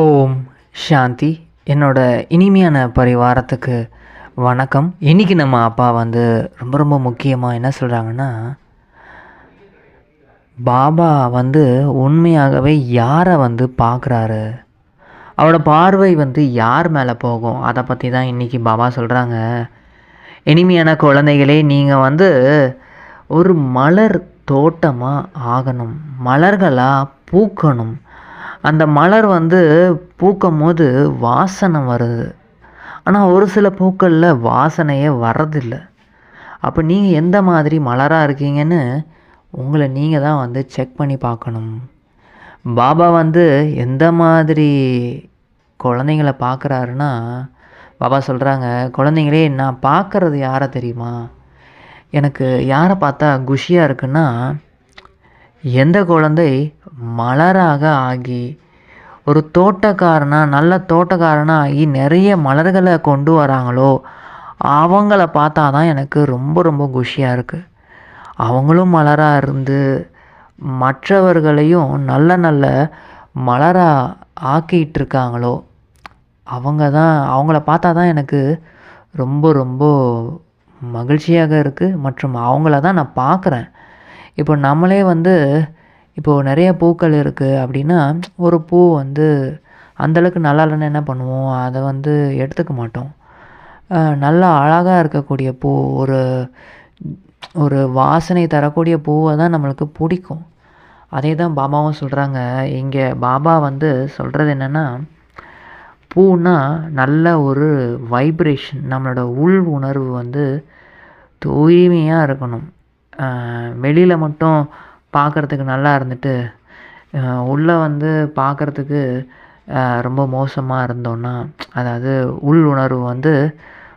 ஓம் சாந்தி. என்னோட இனிமையான பரிவாரத்துக்கு வணக்கம். இன்றைக்கி நம்ம அப்பா வந்து ரொம்ப ரொம்ப முக்கியமாக என்ன சொல்கிறாங்கன்னா பாபா வந்து உண்மையாகவே யாரை வந்து பார்க்குறாரு? அவரோட பார்வை வந்து யார் மேலே போகும்? அதை பற்றி தான் இன்றைக்கி பாபா சொல்கிறாங்க இனிமையான குழந்தைகளே நீங்கள் வந்து ஒரு மலர் தோட்டமாக ஆகணும். மலர்களாக பூக்கணும். அந்த மலர் வந்து பூக்கும் போது வாசனை வருது. ஆனால் ஒரு சில பூக்களில் வாசனையே வர்றதில்லை. அப்போ நீங்கள் எந்த மாதிரி மலராக இருக்கீங்கன்னு உங்களை நீங்கள் தான் வந்து செக் பண்ணி பார்க்கணும். பாபா வந்து எந்த மாதிரி குழந்தைங்கள பார்க்குறாருன்னா பாபா சொல்கிறாங்க குழந்தைங்களே நான் பார்க்குறது யாரை தெரியுமா? எனக்கு யாரை பார்த்தா குஷியாக இருக்குன்னா எந்த குழந்தை மலராக ஆகி ஒரு தோட்டக்காரனா நல்ல தோட்டக்காரனா ஆகி நிறைய மலர்களை கொண்டு வராங்களோ அவங்கள பார்த்தா தான் எனக்கு ரொம்ப ரொம்ப குஷியாக இருக்குது அவங்களும் மலராக இருந்து மற்றவர்களையும் நல்ல நல்ல மலராக ஆக்கிட்டு இருக்காங்களோ அவங்க தான் அவங்கள பார்த்தா தான் எனக்கு ரொம்ப ரொம்ப மகிழ்ச்சியாக இருக்குது மற்றும் அவங்கள தான் நான் பார்க்குறேன். இப்போ நம்மளே வந்து இப்போது நிறைய பூக்கள் இருக்குது அப்படின்னா ஒரு பூ வந்து அந்தளவுக்கு நல்லா இல்லைன்னா என்ன பண்ணுவோம்? அதை வந்து எடுத்துக்க மாட்டோம். நல்லா அழகாக இருக்கக்கூடிய பூ ஒரு ஒரு வாசனை தரக்கூடிய பூவை தான் நம்மளுக்கு பிடிக்கும். அதே தான் பாபாவும் சொல்கிறாங்க இங்கே பாபா வந்து சொல்கிறது என்னென்னா பூனா நல்ல ஒரு வைப்ரேஷன் நம்மளோட உள் உணர்வு வந்து தூய்மையாக இருக்கணும். வெளியில் மட்டும் பார்க்குறதுக்கு நல்லா இருந்துட்டு உள்ளே வந்து பார்க்குறதுக்கு ரொம்ப மோசமாக இருந்தோன்னா அதாவது உள் உணர்வு வந்து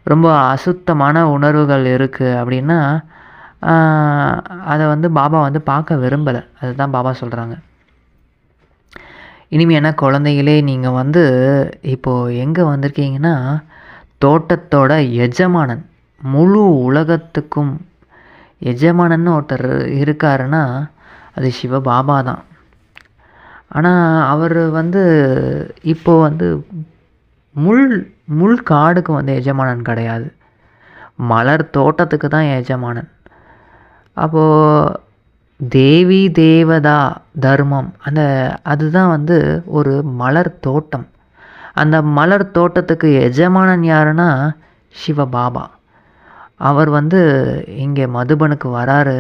ரொம்ப அசுத்தமான உணர்வுகள் இருக்குது அப்படின்னா அதை வந்து பாபா வந்து பார்க்க விரும்பலை. அதுதான் பாபா சொல்கிறாங்க இனிமையான குழந்தைகளே நீங்கள் வந்து இப்போது எங்கே வந்திருக்கீங்கன்னா தோட்டத்தோட எஜமானன் முழு உலகத்துக்கும் எஜமானன்னு ஒருத்தர் இருக்காருன்னா அது சிவ பாபா தான். ஆனால் அவர் வந்து இப்போது வந்து முள் முள் காடுக்கு வந்து எஜமானன் கிடையாது. மலர் தோட்டத்துக்கு தான் எஜமானன். அப்போது தேவி தேவதா தர்மம் அந்த அதுதான் வந்து ஒரு மலர் தோட்டம். அந்த மலர் தோட்டத்துக்கு எஜமானன் யாருன்னா சிவபாபா. அவர் வந்து இங்கே மதுபனுக்கு வராரு.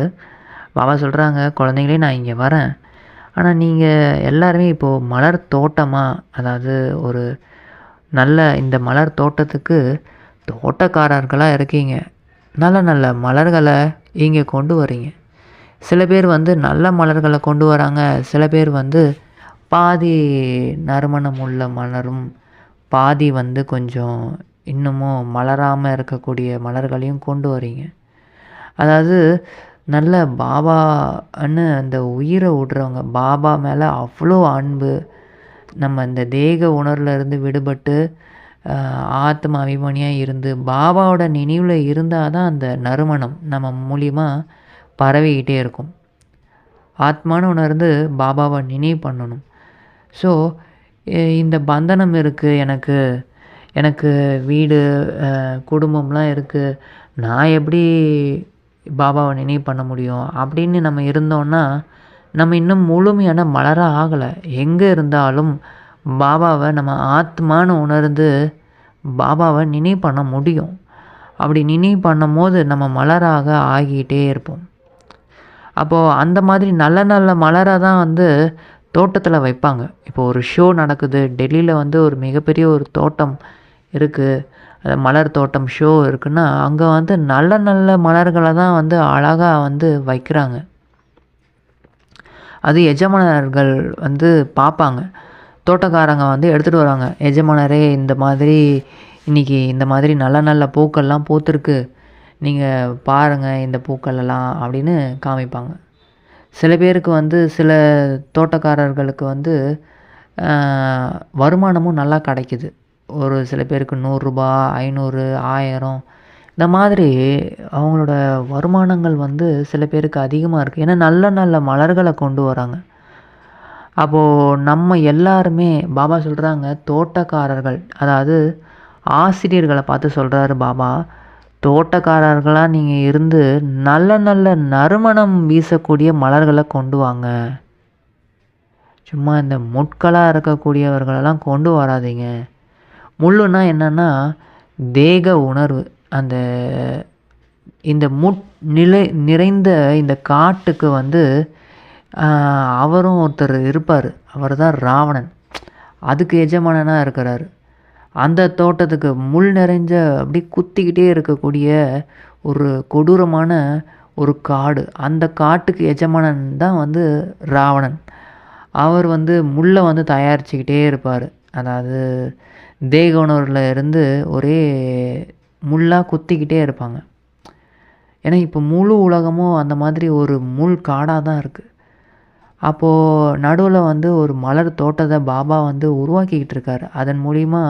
பாபா சொல்கிறாங்க குழந்தைங்களே நான் இங்கே வரேன். ஆனால் நீங்கள் எல்லாருமே இப்போது மலர் தோட்டமாக அதாவது ஒரு நல்ல இந்த மலர் தோட்டத்துக்கு தோட்டக்காரர்களாக இருக்கீங்க. நல்ல நல்ல மலர்களை இங்கே கொண்டு வரீங்க. சில பேர் வந்து நல்ல மலர்களை கொண்டு வராங்க. சில பேர் வந்து பாதி நறுமணம் உள்ள மலரும் பாதி வந்து கொஞ்சம் இன்னமும் மலராமல் இருக்கக்கூடிய மலர்களையும் கொண்டு வரீங்க. அதாவது நல்ல பாபான்னு அந்த உயிரை விடுறவங்க பாபா மேலே அவ்வளோ அன்பு. நம்ம இந்த தேக உணர்வுலேருந்து விடுபட்டு ஆத்ம அபிமானியாக இருந்து பாபாவோட நினைவில் இருந்தால் தான் அந்த நறுமணம் நம்ம மூலியமாக பரவிக்கிட்டே இருக்கும். ஆத்மான்னு உணர்ந்து பாபாவை நினைவு பண்ணணும். ஸோ இந்த பந்தனம் இருக்குது எனக்கு. எனக்கு வீடு குடும்பம்லாம் இருக்குது நான் எப்படி பாபாவை நினைவு பண்ண முடியும்? அப்படின்னு நம்ம இருந்தோன்னா நம்ம இன்னும் முழுமையான மலராக ஆகலை. எங்கே இருந்தாலும் பாபாவை நம்ம ஆத்மான்னு உணர்ந்து பாபாவை நினைவு பண்ண முடியும். அப்படி நினைவு பண்ணும் போது நம்ம மலராக ஆகிட்டே இருப்போம். அப்போது அந்த மாதிரி நல்ல நல்ல மலரை தான் வந்து தோட்டத்தில் வைப்பாங்க. இப்போ ஒரு ஷோ நடக்குது. டெல்லியில் வந்து ஒரு மிகப்பெரிய ஒரு தோட்டம் இருக்குது மலர் தோட்டம் ஷோ இருக்குன்னா அங்கே வந்து நல்ல நல்ல மலர்களை தான் வந்து அழகாக வந்து வைக்கிறாங்க. அது எஜமானர்கள் வந்து பார்ப்பாங்க தோட்டக்காரங்க வந்து எடுத்துகிட்டு வராங்க. எஜமானரே இந்த மாதிரி இன்றைக்கி இந்த மாதிரி நல்ல நல்ல பூக்கள்லாம் பூத்துருக்கு. நீங்கள் பாருங்கள் இந்த பூக்கள்லாம் அப்படின்னு காமிப்பாங்க. சில பேருக்கு வந்து சில தோட்டக்காரர்களுக்கு வந்து வருமானமும் நல்லா கிடைக்குது. ஒரு சில பேருக்கு நூறுரூபா ஐநூறு ஆயிரம். இந்த மாதிரி அவங்களோட வருமானங்கள் வந்து சில பேருக்கு அதிகமாக இருக்குது ஏன்னா நல்ல நல்ல மலர்களை கொண்டு வராங்க. அப்போது நம்ம எல்லாருமே பாபா சொல்கிறாங்க தோட்டக்காரர்கள் அதாவது ஆசிரியர்களை பார்த்து சொல்கிறாரு பாபா தோட்டக்காரர்களாக நீங்கள் இருந்து நல்ல நல்ல நறுமணம் வீசக்கூடிய மலர்களை கொண்டு வாங்க. சும்மா இந்த முட்களாக இருக்கக்கூடியவர்களெல்லாம் கொண்டு வராதீங்க. முள்ளுனா என்னென்னா தேக உணர்வு. அந்த இந்த முட் நிலை நிறைந்த இந்த காட்டுக்கு வந்து அவரும் ஒருத்தர் இருப்பார். அவர் தான் ராவணன். அதுக்கு எஜமானனாக இருக்கிறாரு. அந்த தோட்டத்துக்கு முள் நிறைஞ்ச அப்படி குத்திக்கிட்டே இருக்கக்கூடிய ஒரு கொடூரமான ஒரு காடு. அந்த காட்டுக்கு எஜமானன் தான் வந்து ராவணன். அவர் வந்து முள்ளை வந்து தயாரிச்சுக்கிட்டே இருப்பார். அதாவது தேக இருந்து ஒரே முள்ளாக குத்திக்கிட்டே இருப்பாங்க. ஏன்னா இப்போ முழு உலகமும் அந்த மாதிரி ஒரு முள் காடாக தான் இருக்குது அப்போது நடுவில் வந்து ஒரு மலர் தோட்டத்தை பாபா வந்து உருவாக்கிக்கிட்டு இருக்காரு. அதன் மூலிமா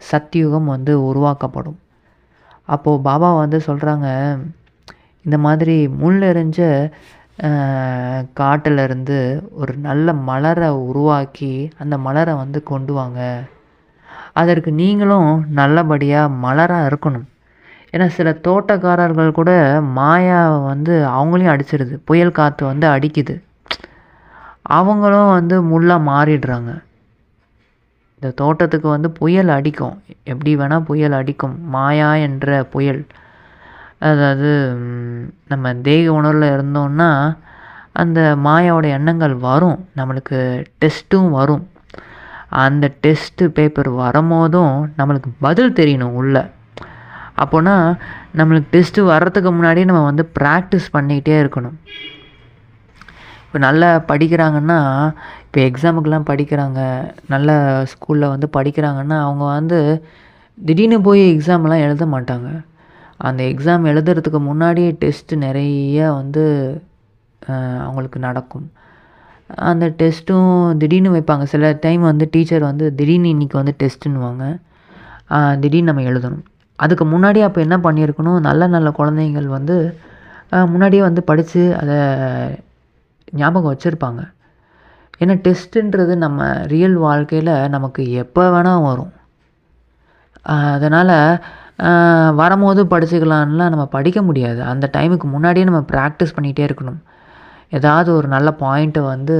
சத்தியுகம் வந்து உருவாக்கப்படும். அப்போது பாபா வந்து சொல்கிறாங்க இந்த மாதிரி முள் எறிஞ்ச காட்டிலிருந்து ஒரு நல்ல மலரை உருவாக்கி அந்த மலரை வந்து கொண்டு வாங்க. அதற்கு நீங்களும் நல்லபடியாக மலராக இருக்கணும். ஏன்னா சில தோட்டக்காரர்கள் கூட மாயாவை வந்து அவங்களையும் அடிச்சிடுது புயல் காற்று வந்து அடிக்குது. அவங்களும் வந்து முள்ளாக மாறிடுறாங்க. இந்த தோட்டத்துக்கு வந்து புயல் அடிக்கும். எப்படி வேணால் புயல் அடிக்கும். மாயா என்ற புயல். அதாவது நம்ம தேக உணர்வில் இருந்தோம்னா அந்த மாயாவோட எண்ணங்கள் வரும். நம்மளுக்கு டெஸ்ட்டும் வரும். அந்த டெஸ்ட்டு பேப்பர் வரும்போதும் நம்மளுக்கு பதில் தெரியணும் உள்ளே. அப்போனா நம்மளுக்கு டெஸ்ட்டு வர்றதுக்கு முன்னாடி நம்ம வந்து ப்ராக்டிஸ் பண்ணிக்கிட்டே இருக்கணும். இப்போ நல்லா படிக்கிறாங்கன்னா இப்போ எக்ஸாமுக்கெலாம் படிக்கிறாங்க நல்ல ஸ்கூலில் வந்து படிக்கிறாங்கன்னா அவங்க வந்து திடீர்னு போய் எக்ஸாம்லாம் எழுத மாட்டாங்க. அந்த எக்ஸாம் எழுதுறதுக்கு முன்னாடியே டெஸ்ட்டு நிறைய வந்து அவங்களுக்கு நடக்கும். அந்த டெஸ்ட்டும் திடீர்னு வைப்பாங்க. சில டைம் வந்து டீச்சர் வந்து திடீர்னு இன்றைக்கி வந்து டெஸ்ட்டுன்னுவாங்க திடீர்னு நம்ம எழுதணும். அதுக்கு முன்னாடி அப்போ என்ன பண்ணியிருக்கணும்? நல்ல நல்ல குழந்தைங்கள் வந்து முன்னாடியே வந்து படித்து அதை ஞாபகம் வச்சுருப்பாங்க. ஏன்னா டெஸ்ட்டுன்றது நம்ம ரியல் வாழ்க்கையில் நமக்கு எப்போ வேணால் வரும். அதனால் வரும்போது படிச்சுக்கலான்லாம் நம்ம படிக்க முடியாது. அந்த டைமுக்கு முன்னாடியே நம்ம ப்ராக்டிஸ் பண்ணிகிட்டே இருக்கணும். ஏதாவது ஒரு நல்ல பாயிண்ட்டை வந்து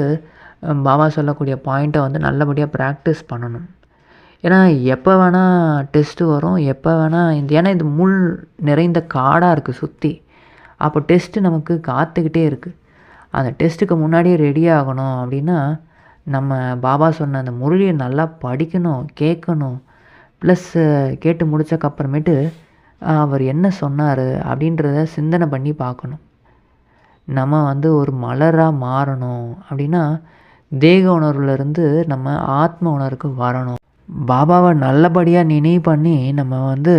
பாபா சொல்லக்கூடிய பாயிண்ட்டை வந்து நல்லபடியாக ப்ராக்டிஸ் பண்ணணும். ஏன்னா எப்போ வேணால் டெஸ்ட்டு வரும் எப்போ வேணால் இந்த ஏன்னா இது முள் நிறைந்த காடாக இருக்குது சுற்றி அப்போ டெஸ்ட்டு நமக்கு காத்துக்கிட்டே இருக்குது அந்த டெஸ்ட்டுக்கு முன்னாடியே ரெடி ஆகணும் அப்படின்னா நம்ம பாபா சொன்ன அந்த முரளியை நல்லா படிக்கணும் கேட்கணும். ப்ளஸ் கேட்டு முடித்தக்கப்புறமேட்டு அவர் என்ன சொன்னார்? அப்படின்றத சிந்தனை பண்ணி பார்க்கணும். நம்ம வந்து ஒரு மலராக மாறணும் அப்படின்னா தேக உணர்வுலேருந்து நம்ம ஆத்ம உணர்வுக்கு வரணும். பாபாவை நல்லபடியாக நினைவு பண்ணி நம்ம வந்து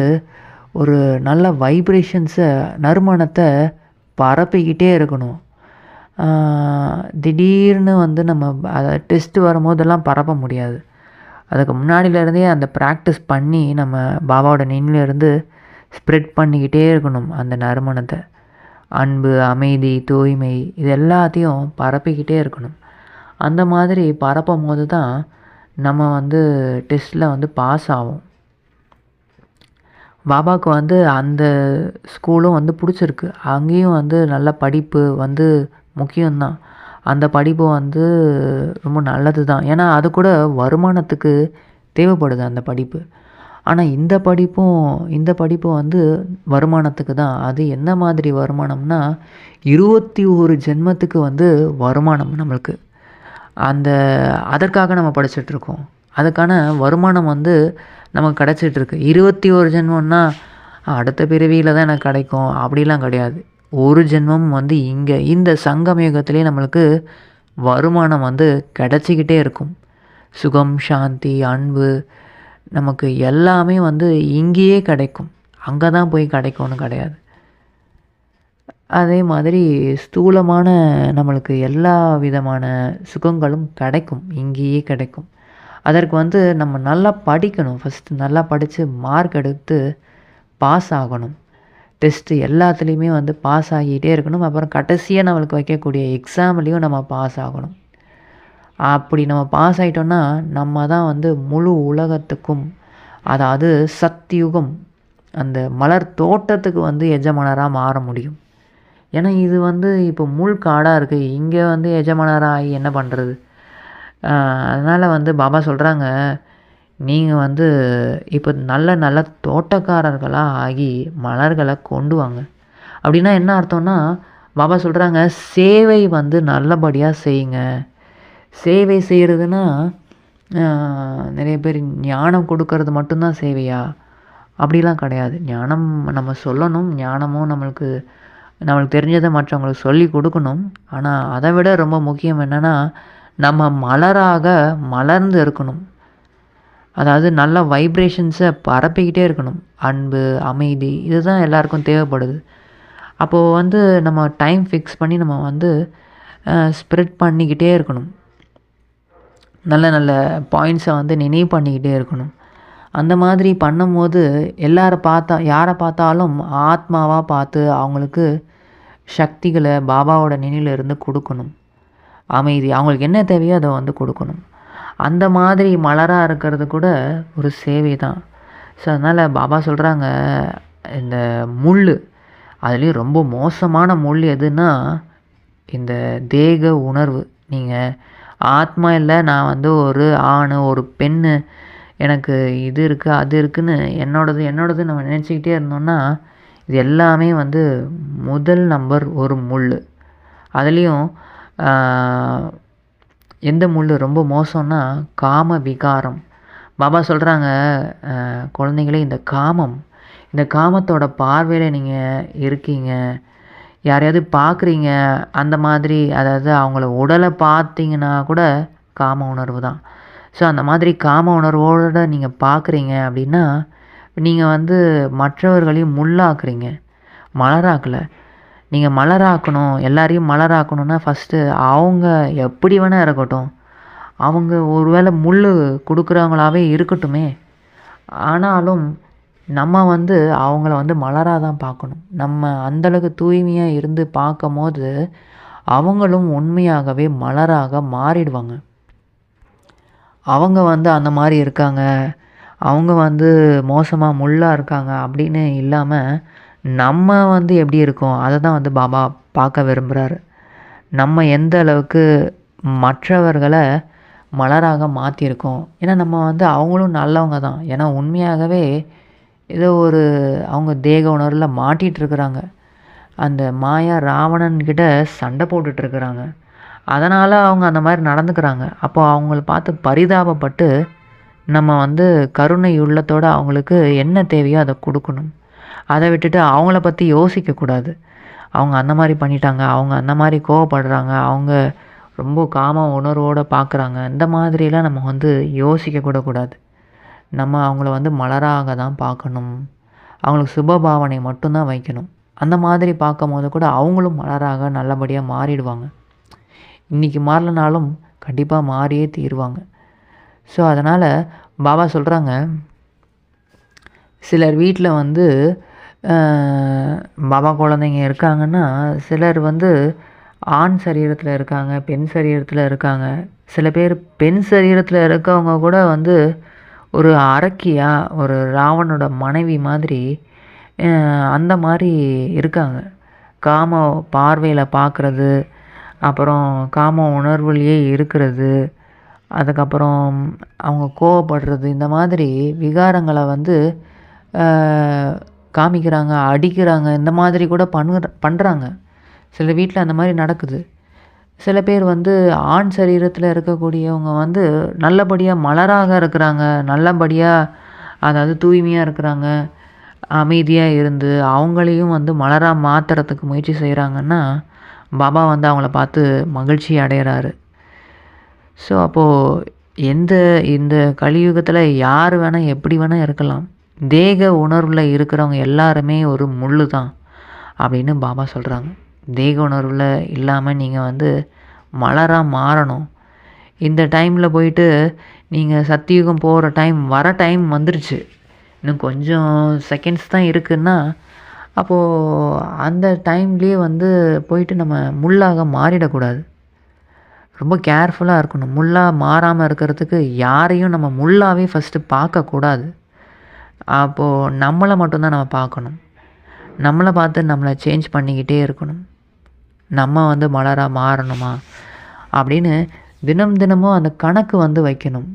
ஒரு நல்ல வைப்ரேஷன்ஸை நறுமணத்தை பரப்பிக்கிட்டே இருக்கணும். திடீர்னு வந்து நம்ம அதை டெஸ்ட்டு வரும்போதெல்லாம் பரப்ப முடியாது. அதுக்கு முன்னாடியிலேருந்தே அந்த ப்ராக்டிஸ் பண்ணி நம்ம பாபாவோட நினைவிலேருந்து ஸ்ப்ரெட் பண்ணிக்கிட்டே இருக்கணும் அந்த நறுமணத்தை. அன்பு அமைதி தூய்மை இது எல்லாத்தையும் பரப்பிக்கிட்டே இருக்கணும். அந்த மாதிரி பரப்பும் போது தான் நம்ம வந்து டெஸ்ட்டில் வந்து பாஸ் ஆகும் பாபாவுக்கு வந்து அந்த ஸ்கூலும் வந்து பிடிச்சிருக்கு. அங்கேயும் வந்து நல்ல படிப்பு வந்து முக்கியம்தான். அந்த படிப்பு வந்து ரொம்ப நல்லது தான் ஏன்னா அது கூட வருமானத்துக்கு தேவைப்படுது அந்த படிப்பு. ஆனால் இந்த படிப்பும் இந்த படிப்பு வந்து வருமானத்துக்கு தான். அது என்ன மாதிரி வருமானம்னா இருபத்தி ஒரு ஜென்மத்துக்கு வந்து வருமானம் நம்மளுக்கு. அந்த அதற்காக நம்ம படிச்சிட்ருக்கோம். அதுக்கான வருமானம் வந்து நமக்கு கிடச்சிட்ருக்கு. இருபத்தி ஒரு ஜென்மம்னா அடுத்த பிறவியில் தான் எனக்கு கிடைக்கும். அப்படிலாம் கிடையாது. ஒரு ஜென்மம் வந்து இங்கே. இந்த சங்கமயுகத்திலே நம்மளுக்கு வருமானம் வந்து கிடச்சிக்கிட்டே இருக்கும். சுகம் சாந்தி அன்பு நமக்கு எல்லாமே வந்து இங்கேயே கிடைக்கும். அங்கே தான் போய் கிடைக்கும்னு கிடையாது. அதே மாதிரி ஸ்தூலமான நம்மளுக்கு எல்லா விதமான சுகங்களும் கிடைக்கும். இங்கேயே கிடைக்கும். அதற்கு வந்து நம்ம நல்லா படிக்கணும். ஃபஸ்ட்டு நல்லா படித்து மார்க் எடுத்து பாஸ் ஆகணும். டெஸ்ட்டு எல்லாத்துலேயுமே வந்து பாஸ் ஆகிட்டே இருக்கணும். அப்புறம் கடைசியாக நம்மளுக்கு வைக்கக்கூடிய எக்ஸாம்லேயும் நம்ம பாஸ் ஆகணும். அப்படி நம்ம பாஸ் ஆகிட்டோன்னா நம்ம தான் வந்து முழு உலகத்துக்கும் அதாவது சத்தியுகம் அந்த மலர் தோட்டத்துக்கு வந்து எஜமானராக மாற முடியும். ஏன்னா இது வந்து இப்போ முள் காடாக இருக்குது இங்கே வந்து எஜமானராக ஆகி என்ன பண்ணுறது அதனால் வந்து பாபா சொல்கிறாங்க நீங்கள் வந்து இப்போ நல்ல நல்ல தோட்டக்காரர்களாக ஆகி மலர்களை கொண்டு வாங்க. அப்படின்னா என்ன அர்த்தம்னா பாபா சொல்கிறாங்க சேவை வந்து நல்லபடியாக செய்யுங்க. சேவை செய்கிறதுனா நிறைய பேர் ஞானம் கொடுக்கறது மட்டும்தான் சேவையா? அப்படிலாம் கிடையாது. ஞானம் நம்ம சொல்லணும் ஞானமும் நம்மளுக்கு நம்மளுக்கு தெரிஞ்சதை மற்றவங்களுக்கு சொல்லி கொடுக்கணும். ஆனால் அதை விட ரொம்ப முக்கியம் என்னென்னா நம்ம மலராக மலர்ந்து இருக்கணும். அதாவது நல்ல வைப்ரேஷன்ஸை பரப்பிக்கிட்டே இருக்கணும். அன்பு அமைதி இதுதான் எல்லாருக்கும் தேவைப்படுது. அப்போது வந்து நம்ம டைம் ஃபிக்ஸ் பண்ணி நம்ம வந்து ஸ்ப்ரெட் பண்ணிக்கிட்டே இருக்கணும். நல்ல நல்ல பாயிண்ட்ஸை வந்து நினைவு பண்ணிக்கிட்டே இருக்கணும். அந்த மாதிரி பண்ணும்போது எல்லாரை பார்த்தா யாரை பார்த்தாலும் ஆத்மாவாக பார்த்து அவங்களுக்கு சக்திகளை பாபாவோட நினைவில் இருந்து கொடுக்கணும். அமைதி அவங்களுக்கு என்ன தேவையோ அதை வந்து கொடுக்கணும். அந்த மாதிரி மலராக இருக்கிறது கூட ஒரு சேவை தான் ஸோ அதனால் பாபா சொல்கிறாங்க இந்த முள் அதுலேயும் ரொம்ப மோசமான முள் எதுன்னா இந்த தேக உணர்வு. நீங்கள் ஆத்மா இல்லை நான் வந்து ஒரு ஆண் ஒரு பெண்ணு எனக்கு இது இருக்குது அது இருக்குதுன்னு என்னோடது என்னோடது நம்ம நினச்சிக்கிட்டே இருந்தோம்னா இது எல்லாமே வந்து முதல் நம்பர் ஒரு முள் அதுலேயும் எந்த முள் ரொம்ப மோசம்னா காம விகாரம். பாபா சொல்கிறாங்க குழந்தைங்களே இந்த காமம் இந்த காமத்தோட பார்வையில் நீங்கள் இருக்கீங்க. யாரையாவது பார்க்குறீங்க அந்த மாதிரி அதாவது அவங்கள உடலை பார்த்தீங்கன்னா கூட காம உணர்வு தான். ஸோ அந்த மாதிரி காம உணர்வோடு நீங்கள் பார்க்குறீங்க அப்படின்னா நீங்கள் வந்து மற்றவர்களையும் முள்ளாக்குறீங்க. மலராக்கலை. நீங்கள் மலராக்கணும் எல்லாரையும் மலராக்கணுன்னா ஃபஸ்ட்டு அவங்க எப்படி வேணால் இருக்கட்டும். அவங்க ஒரு வேளை முள் கொடுக்குறவங்களாவே இருக்கட்டுமே. ஆனாலும் நம்ம வந்து அவங்கள வந்து மலராக தான் பார்க்கணும். நம்ம அந்தளவுக்கு தூய்மையாக இருந்து பார்க்கும் போது அவங்களும் உண்மையாகவே மலராக மாறிடுவாங்க. அவங்க வந்து அந்த மாதிரி இருக்காங்க. அவங்க வந்து மோசமாக முள்ளாக இருக்காங்க அப்படின்னு இல்லாமல் நம்ம வந்து எப்படி இருக்கோம் அதை தான் வந்து பாபா பார்க்க விரும்புகிறாரு நம்ம எந்த அளவுக்கு மற்றவர்களை மலராக மாற்றிருக்கோம் ஏன்னா நம்ம வந்து அவங்களும் நல்லவங்க தான். ஏன்னா உண்மையாகவே ஏதோ ஒரு அவங்க தேக உணர்வில் மாட்டிகிட்ருக்குறாங்க அந்த மாயா ராவணன்கிட்ட சண்டை போட்டுட்ருக்குறாங்க அதனால் அவங்க அந்த மாதிரி நடந்துக்கிறாங்க. அப்போ அவங்கள பார்த்து பரிதாபப்பட்டு நம்ம வந்து கருணை உள்ளத்தோடு அவங்களுக்கு என்ன தேவையோ அதை கொடுக்கணும். அதை விட்டுட்டு அவங்கள பற்றி யோசிக்கக்கூடாது அவங்க அந்த மாதிரி பண்ணிட்டாங்க அவங்க அந்த மாதிரி கோவப்படுறாங்க அவங்க ரொம்ப காம உணர்வோடு பார்க்குறாங்க இந்த மாதிரிலாம் நம்ம வந்து யோசிக்க கூடாது. நம்ம அவங்கள வந்து மலராக தான் பார்க்கணும். அவங்களுக்கு சுபபாவனை மட்டும்தான் வைக்கணும். அந்த மாதிரி பார்க்கும் போது கூட அவங்களும் மலராக நல்லபடியாக மாறிடுவாங்க. இன்றைக்கி மாறலனாலும் கண்டிப்பாக மாறியே தீருவாங்க. ஸோ அதனால் பாபா சொல்கிறாங்க சிலர் வீட்டில் வந்து பாபா குழந்தைங்க இருக்காங்கன்னா சிலர் வந்து ஆண் சரீரத்தில் இருக்காங்க பெண் சரீரத்தில் இருக்காங்க. சில பேர் பெண் சரீரத்தில் இருக்கவங்க கூட வந்து ஒரு அரக்கியா ஒரு ராவணோட மனைவி மாதிரி அந்த மாதிரி இருக்காங்க. காம பார்வையில் பார்க்குறது அப்புறம் காம உணர்வுலேயே இருக்கிறது அதுக்கப்புறம் அவங்க கோவப்படுறது இந்த மாதிரி விகாரங்களை வந்து காமிக்கிறாங்க அடிக்கிறாங்க இந்த மாதிரி கூட பண்ணுற பண்ணுறாங்க சில வீட்டில் அந்த மாதிரி நடக்குது. சில பேர் வந்து ஆண் சரீரத்தில் இருக்கக்கூடியவங்க வந்து நல்லபடியாக மலராக இருக்கிறாங்க நல்லபடியாக அதாவது தூய்மையாக இருக்கிறாங்க அமைதியாக இருந்து அவங்களையும் வந்து மலராக மாற்றுறதுக்கு முயற்சி செய்கிறாங்கன்னா பாபா வந்து அவங்கள பார்த்து மகிழ்ச்சி அடைகிறாரு ஸோ அப்போது எந்த இந்த கலியுகத்தில் யார் வேணால் எப்படி வேணால் இருக்கலாம். தேக உணர்வில் இருக்கிறவங்க எல்லாருமே ஒரு முள் தான் அப்படின்னு பாபா சொல்கிறாங்க தேக உணர்வில் இல்லாமல் நீங்கள் வந்து மலராக மாறணும். இந்த டைமில் போயிட்டு நீங்கள் சத்தியுகம் போகிற டைம் வர டைம் வந்துருச்சு. இன்னும் கொஞ்சம் செகண்ட்ஸ் தான் இருக்குன்னா அப்போது அந்த டைம்லேயே வந்து போயிட்டு நம்ம முள்ளாக மாறிடக்கூடாது. ரொம்ப கேர்ஃபுல்லாக இருக்கணும். முள்ளாக மாறாமல் இருக்கிறதுக்கு யாரையும் நம்ம முள்ளாகவே ஃபஸ்ட்டு பார்க்கக்கூடாது. அப்போது நம்மளை மட்டும்தான் நம்ம பார்க்கணும். நம்மளை பார்த்து நம்மளை சேஞ்ச் பண்ணிக்கிட்டே இருக்கணும். நம்ம வந்து மலராக மாறணுமா? அப்படின்னு தினம் தினமும் அந்த கணக்கு வந்து வைக்கணும்.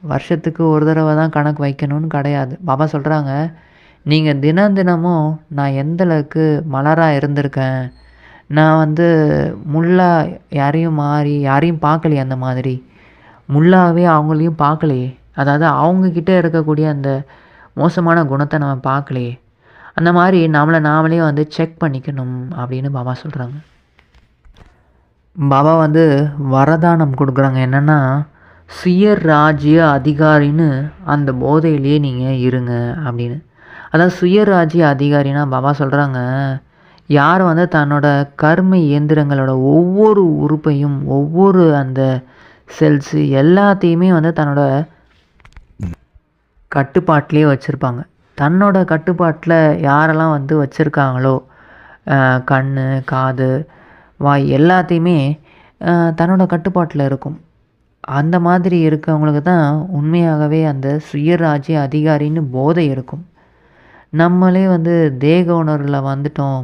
வருஷத்துக்கு ஒரு தடவை தான் கணக்கு வைக்கணும்னு கிடையாது. பாபா சொல்கிறாங்க நீங்கள் தினம் தினமும் நான் எந்த அளவுக்கு மலராக இருந்திருக்கேன்? நான் வந்து முள்ளா யாரையும் மாறி யாரையும் பார்க்கலையே அந்த மாதிரி. முள்ளாகவே அவங்களையும் பார்க்கலையே. அதாவது அவங்கக்கிட்ட இருக்கக்கூடிய அந்த மோசமான குணத்தை நம்ம பார்க்கலையே. அந்த மாதிரி நம்மளை நாமளே வந்து செக் பண்ணிக்கணும் அப்படின்னு பாபா சொல்கிறாங்க பாபா வந்து வரதானம் கொடுக்குறாங்க. என்னென்னா சுய ராஜ்ய அதிகாரின்னு அந்த போதையிலேயே நீங்கள் இருங்க அப்படின்னு. அதாவது சுயராஜ்ய அதிகாரினா பாபா சொல்கிறாங்க யார் வந்து தன்னோட கர்ம இயந்திரங்களோட ஒவ்வொரு உறுப்பையும் ஒவ்வொரு அந்த செல்ஸு எல்லாத்தையுமே வந்து தன்னோட கட்டுப்பாட்டிலே வச்சுருப்பாங்க. தன்னோட கட்டுப்பாட்டில் யாரெல்லாம் வந்து வச்சுருக்காங்களோ கண் காது வாய் எல்லாத்தையுமே தன்னோட கட்டுப்பாட்டில் இருக்கும். அந்த மாதிரி இருக்கவங்களுக்கு தான் உண்மையாகவே அந்த சுயராஜ்ய அதிகாரின்னு போதை இருக்கும். நம்மளே வந்து தேக உணர்வில் வந்துட்டோம்.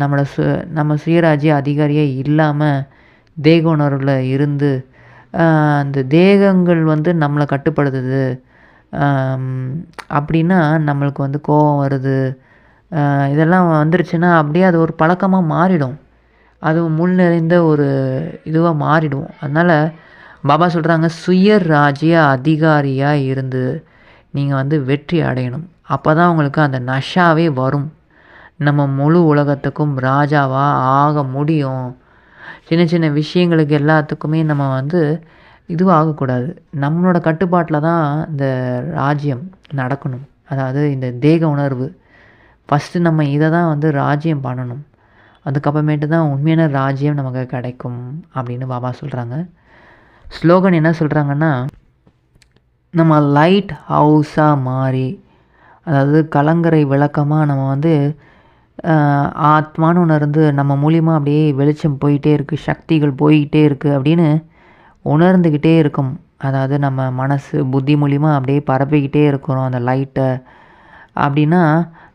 நம்மளை சு நம்ம சுயராஜ்ய அதிகாரியே இல்லாமல் தேக உணர்வில் இருந்து அந்த தேகங்கள் வந்து நம்மளை கட்டுப்படுத்துது. அப்படின்னா நம்மளுக்கு வந்து கோபம் வருது. இதெல்லாம் வந்துருச்சுன்னா அப்படியே அது ஒரு பழக்கமாக மாறிடும். அது முள் நிறைந்த ஒரு இதுவாக மாறிடும். அதனால் பாபா சொல்கிறாங்க சுயராஜ்ய அதிகாரியாக இருந்து நீங்கள் வந்து வெற்றி அடையணும். அப்போ தான் உங்களுக்கு அந்த நஷாவே வரும். நம்ம முழு உலகத்துக்கும் ராஜாவாக ஆக முடியும். சின்ன சின்ன விஷயங்களுக்கு எல்லாத்துக்குமே நம்ம வந்து இதுவும் ஆகக்கூடாது. நம்மளோட கட்டுப்பாட்டில் தான் இந்த ராஜ்யம் நடக்கணும். அதாவது இந்த தேக உணர்வு. ஃபஸ்ட்டு நம்ம இதை தான் வந்து ராஜ்யம் பண்ணணும். அதுக்கப்புறமேட்டு தான் உண்மையான ராஜ்யம் நமக்கு கிடைக்கும் அப்படின்னு பாபா சொல்கிறாங்க ஸ்லோகன் என்ன சொல்கிறாங்கன்னா நம்ம லைட் ஹவுஸாக மாறி அதாவது கலங்கரை விளக்கமாக நம்ம வந்து ஆத்மான்னு உணர்ந்து நம்ம மூலியமாக அப்படியே வெளிச்சம் போயிட்டே இருக்குது சக்திகள் போய்கிட்டே இருக்குது அப்படின்னு உணர்ந்துக்கிட்டே இருக்கும். அதாவது நம்ம மனசு புத்தி மூலிமா அப்படியே பரப்பிக்கிட்டே இருக்கிறோம் அந்த லைட்டை அப்படின்னா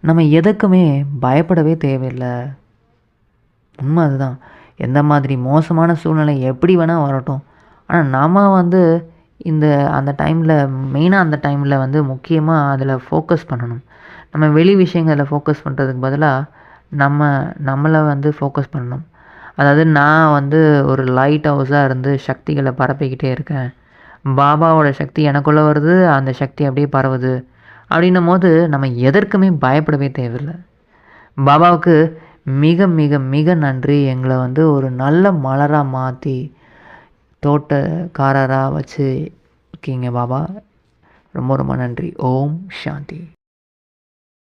நம்ம எதுக்குமே பயப்படவே தேவையில்லை. உண்மை அதுதான். எந்த மாதிரி மோசமான சூழ்நிலை எப்படி வேணால் வரட்டும். ஆனால் நம்ம வந்து இந்த அந்த டைமில் மெயினாக அந்த டைமில் வந்து முக்கியமாக அதில் ஃபோக்கஸ் பண்ணணும். நம்ம வெளி விஷயங்களில் ஃபோக்கஸ் பண்ணுறதுக்கு பதிலாக நம்ம நம்மளை வந்து ஃபோக்கஸ் பண்ணணும். அதாவது நான் வந்து ஒரு லைட் ஹவுஸாக இருந்து சக்திகளை பரப்பிக்கிட்டே இருக்கேன். பாபாவோட சக்தி எனக்குள்ளே வருது அந்த சக்தி அப்படியே பரவுது. அப்படின்னும் போது நம்ம எதற்குமே பயப்படவே தேவையில்லை. பாபாவுக்கு மிக மிக மிக நன்றி. எங்களை வந்து ஒரு நல்ல மலராக மாற்றி தோட்டக்காரராக வச்சு இருக்கீங்க பாபா. ரொம்ப ரொம்ப நன்றி. ஓம் சாந்தி.